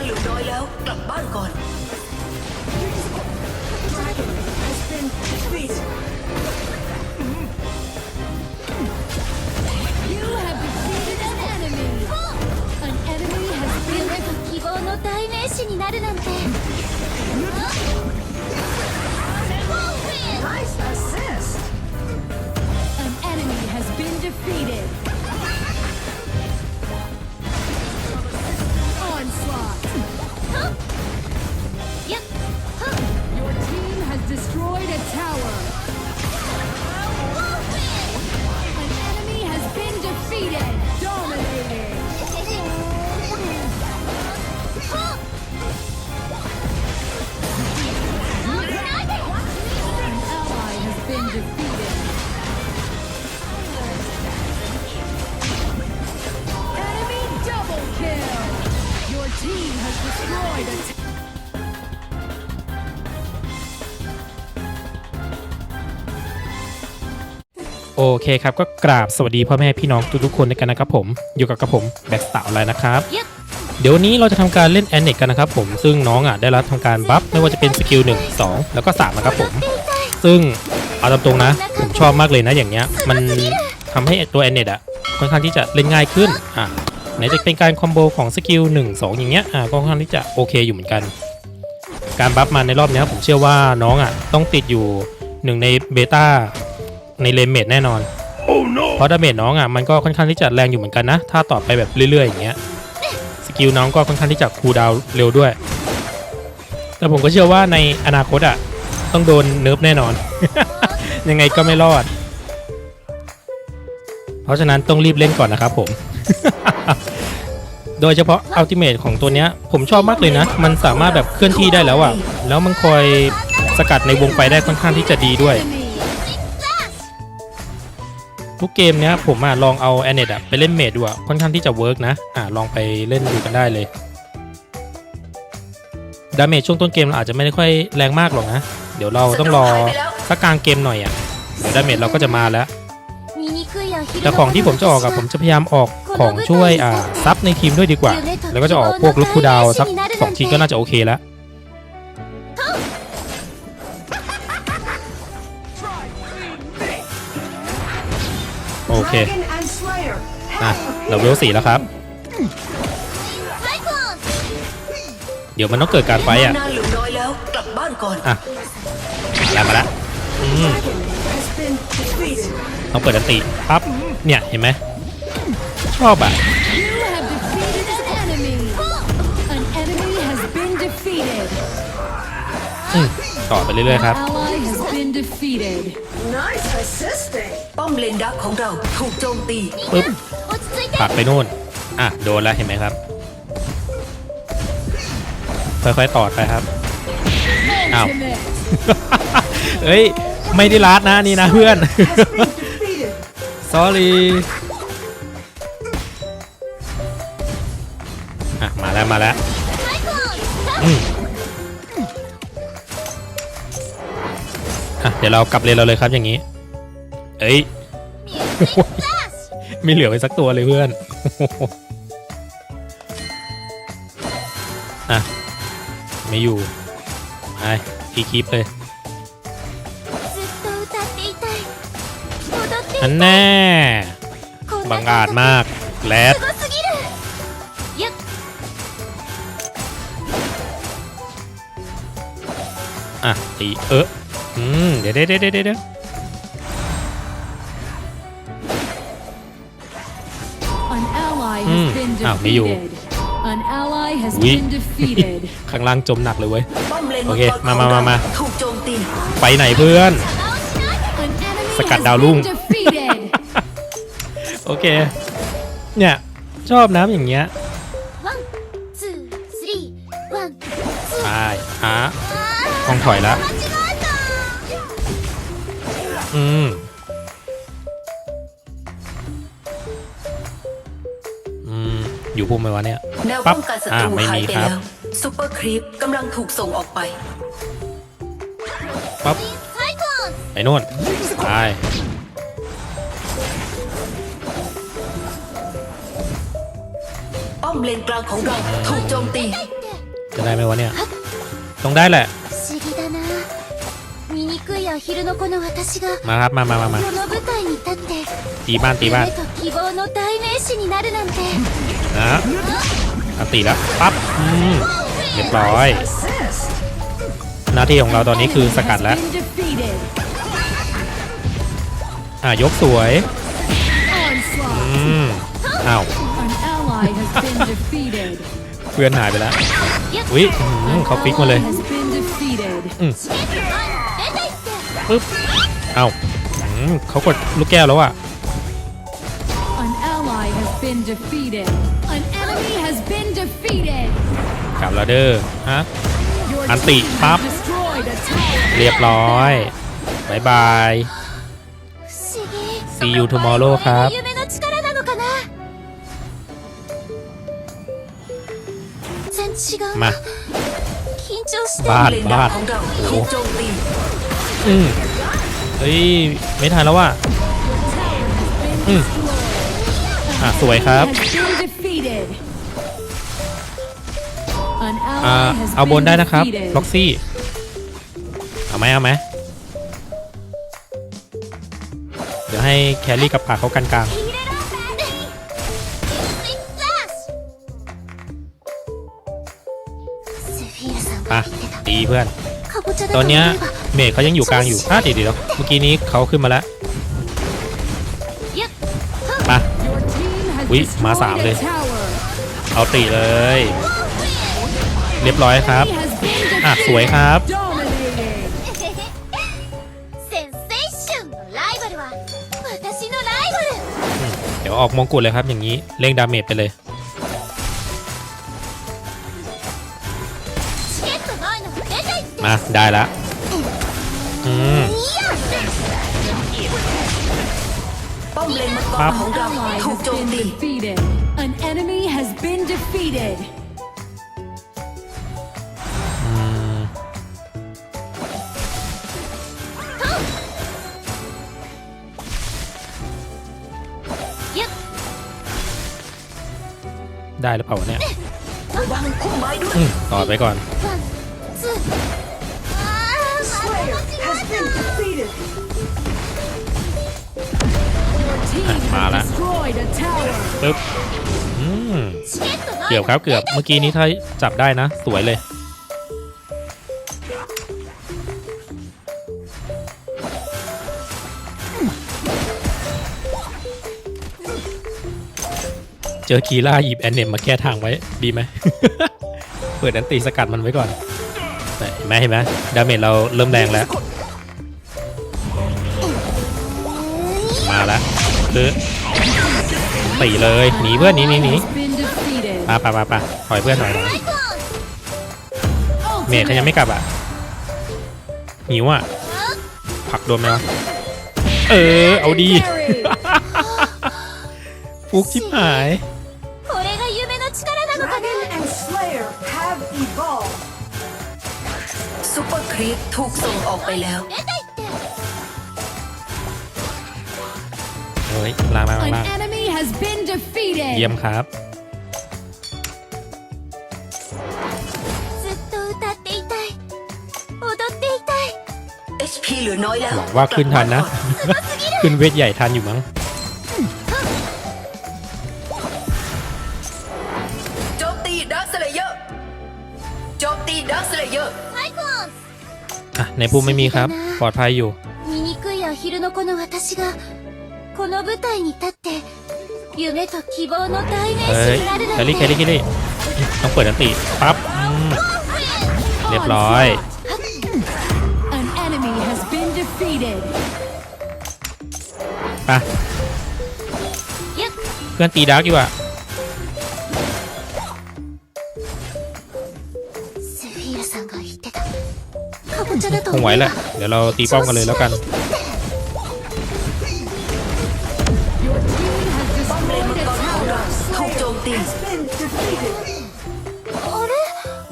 านเหลือน้อยแล้ว กลับบ้านก่อน You have defeated an enemy. An enemy has been 希望の代名詞になるなんて โอเคครับก็กราบสวัสดีพ่อแม่พี่น้องทุกๆคนด้วยกันนะครับผมอยู่กับกระผมแบ็กสาวแล้วนะครับ Yep. เดี๋ยววันนี้เราจะทำการเล่นแอนเนกกันนะครับผมซึ่งน้องอะได้รับทำการบัฟไม่ว่าจะเป็นสกิล1 2 แล้วก็3นะครับผม ซึ่งเอาตามตรงนะผมชอบมากเลยนะอย่างเงี้ย มันทำให้ตัวแอนเนตอะค่อนข้างที่จะเล่นง่ายขึ้นอะไหนจะเป็นการคอมโบของสกิล1 2 อย่างเงี้ยอะก็ค่อนข้างที่จะโอเคอยู่เหมือนกัน การบัฟมาในรอบเนี้ยผมเชื่อว่าน้องอะต้องติดอยู่หนึ่งในเบต้า ในเลนเมดแน่นอนเพราะดาเมจน้องอะมันก็ค่อนข้างที่จะแรงอยู่เหมือนกันนะ ถ้าต่อไปแบบเรื่อยๆอย่างเงี้ยสกิลน้องก็ค่อนข้างที่จะคูลดาวน์เร็วด้วย แต่ผมก็เชื่อว่าในอนาคตอะต้องโดนเนิร์ฟแน่นอน ยังไงก็ไม่รอด เพราะฉะนั้นต้องรีบเล่นก่อนนะครับผม โดยเฉพาะอัลติเมทของตัวเนี้ย ผมชอบมากเลยนะ มันสามารถแบบเคลื่อนที่ได้แล้วอะ แล้วมันคอยสกัดในวงไฟได้ค่อนข้างที่จะดีด้วย Enemy. ทุกเกมเนี้ยผมอะลองเอาแอนเนตอะไปเล่นเมดดูอะค่อนข้างที่จะเวิร์กนะอะลองไปเล่นดูกันได้เลยดาเมจช่วงต้นเกมเราอาจจะไม่ได้ค่อยแรงมากหรอกนะ เดี๋ยวเราต้องรอสักกลางเกมหน่อยอะเดี๋ยวดาเมจเราก็จะมาแล้วแต่ของที่ผมจะออกอะผมจะพยายามออกของช่วยอ่าซับในทีมด้วยดีกว่า แล้วก็จะออกพวกลูกคูดาวสักสองทีก็น่าจะโอเคแล้ว โอเคอะเราเวลสีแล้วครับ เดี๋ยวมันต้องเกิดการไฟอะอะแล้วมาละต้องเปิดอันติปั๊บเนี่ยเห็นไหมชอบอะต่อไปเรื่อยๆครับ An ally has been defeated. Nice assisting ป้อมเลนดักของเราถูกโจมตี ปึ๊บ 落ち着いて ปักไปนู่น อ่ะ โดนแล้วเห็นไหมครับ ค่อยๆตอดไปครับ Ow. Ultimate. เฮ้ย ไม่ได้ลัดนะนี่นะเพื่อน has been defeated sorry เดี๋ยวเรากลับเรียนเราเลยครับอย่างนี้ เอ้ย ไม่เหลือไปสักตัวเลยเพื่อนอะไม่อยู่ไปทีคลิปเลยอันแน่บังอาจมากแลดอะตีเออ อืมเดี๋ยวเดี๋ยวเดี๋ยวเดี๋อ้าวไม่อยู่วิข้างล่างจมหนักเลยเว้ย โอเค มามามามาไปไหนเพื่อน สกัดดาวลุ่งโอเค เนี่ย ชอบน้ำอย่างเงี้ยใช่ฮะคองถอยแล้ว อืมอืมอยู่พุ่มไหมวะเนี่ย แนวป้องกันศัตรูบอ่าไม่หายมีไปครับ แล้วซูเปอร์ครีปกำลังถูกส่งออกไป ปั๊บไอ้นู่นตายป้อมเลนกลางของเราถูกโจมตีจะได้ไหมวะเนี่ย ต้องได้แหละ いアヒルの子の私が มาครับ มามามามา この舞台に立って ตีบ้านตีบ้าน 夢と希望の代名詞になるなんて นะอันตีแล้ว ปั๊บ อืม เรียบร้อย หน้าที่ของเราตอนนี้คือสกัดแล้ว Been defeated. อ่ะ ยกสวย Onslaught. อืม อ้าว An ally has been defeated. เพื่อนหายไปแล้ว やっ อุ้ยอื้อหือเขาฟิกมาเลย Ally has been ปึ๊บเอา้าเขากดลูกแก้วแล้วอะ่ะกลับแล้วเด้อฮะอันติปั๊บเรียบร้อยบายบาย See you tomorrow ครับมาบ้านบ้านโอ้ อืมเฮ้ยไม่ทันแล้วว่ะอืมอะสวยครับอ่าเอาบนได้นะครับล็อกซี่เอาไหมเอาไหมเดี๋ยวให้แครี่กับป่าเขากันกลางอะดีเพื่อนตอนเนี้ย เมฆเขายังอยู่กลางอยู่อ้าเดี๋ยวเดี๋ยวเมื่อกี้นี้เขาขึ้นมาแล้วมาวิมาสามเลย เอาตีเลย เรียบร้อยครับ อะ สวยครับ เดี๋ยวออกมองกุฎเลยครับอย่างนี้ เร่งดาเมจไปเลยมาได้แล้ว ป้อมเลนมังกรของเราถูกโจมตี An enemy has been defeated. ได้หรือเปล่าเนี่ยต่อไปก่อน มาแล้วปึ๊บเกือบครับเกือบเมื่อกี้นี้ถ้าจับได้นะ สวยเลย เจอคีล่าหยิบแอนเนมมาแก้ทางไว้ดีไหม เปิดอันตีสกัดมันไว้ก่อนเห็นไหมเห็นไหมดาเมจเราเริ่มแรงแล้ว มาแล้ว หรือตีเลยหนีเพื่อนหนีหนีหนีปะปะปะปะถอยเพื่อนถอยเมย์ยังไม่กลับอะหิวอะผักโดนไหมวะเออเอาดีฟุกชิบหายซุปเปอร์คถูกส่งออกไปแล้ว เฮ้ยล่างล่าง An ล่าง enemy has been defeated. เยี่ยมครับ ずっと歌っていたい踊っていたい HP เหลือน้อยแล้ว หวังว่าขึ้นทันนะ ขึ้นเวทใหญ่ทันอยู่มั้ง โจมตีดักสเลเยอร์โจมตีดักสเลเยอร์ サイコン อ่ะ ในภูมิไม่มีครับ ปลอดภัยอยู่ 醜いアヒルの子の私が この舞台に立って夢と希望の代名 เฮ้ย 詞になる แค なん รี่แค て รี่แครี่ต้องเปิดอันติปั๊บอืม เรียบร้อย An enemy has been defeated. ไป やっ เพื่อนตีดาร์กอยู่อ่ะ セフィールさんが言ってたかぼちゃだと คงไหว 思え แห ば ละ เดี๋ยวเราตีป้อมกันเลยแล้วกัน Your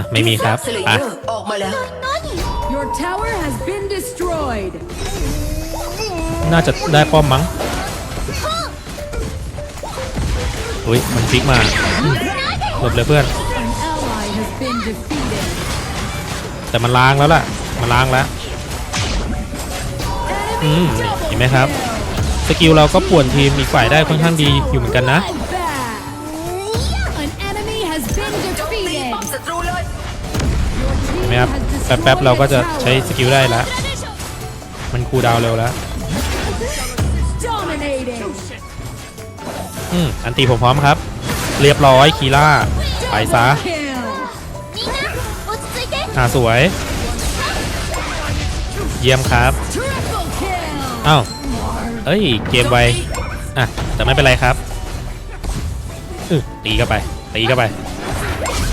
อะ ไม่มีครับดักสเลไปเยอร์ออกมาแล้ว何 Your tower has been destroyed. น่าจะได้ป้อมมั้งอุ้ยมันฟิกมาหลบเลยเพื่อน An ally has been defeated. แต่มันล้างแล้วล่ะ มันล้างแล้ว อืมนี่เห็นไหมครับ สกิลเราก็ป่วนทีมอีกฝ่ายได้ค่อนข้างดีอยู่เหมือนกันนะ เห็นไหมครับแป๊บๆเราก็จะใช้สกิลได้ละมันคูดาวเร็วละอืมอันตีผมพร้อมครับ เรียบร้อยคีล่าไปซะอ่าสวย เยี่ยมครับอ้าวเอ้ย เกมไวอะแต่ไม่เป็นไรครับตีเข้าไปตีเข้าไป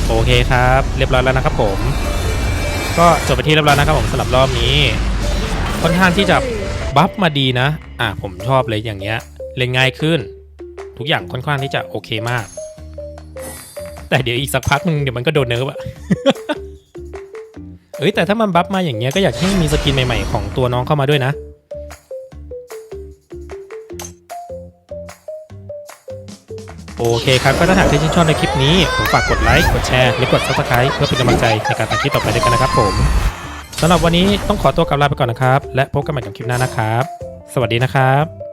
โอเคครับ เรียบร้อยแล้วนะครับผม ก็จบไปที่เรียบร้อยนะครับผมสำหรับรอบนี้ ค่อนข้างที่จะบัฟมาดีนะ อะผมชอบเลยอย่างเงี้ย เล่นง่ายขึ้น ทุกอย่างค่อนข้างที่จะโอเคมาก แต่เดี๋ยวอีกสักพักนึงเดี๋ยวมันก็โดนเนิร์ฟอะเอ้ยแต่ถ้ามันบัฟมาอย่างเงี้ยก็อยากให้มีสกินใหม่ๆของตัวน้องเข้ามาด้วยนะ โอเคครับก็ถ้าหากที่ชื่นชอบในคลิปนี้ ผมฝากกดไลค์กดแชร์และกด subscribe เพื่อเป็นกำลังใจในการทำคลิปต่อไปด้วยกันนะครับผมสำหรับวันนี้ต้องขอตัวกลับลาไปก่อนนะครับ และพบกันใหม่กับคลิปหน้านะครับ สวัสดีนะครับ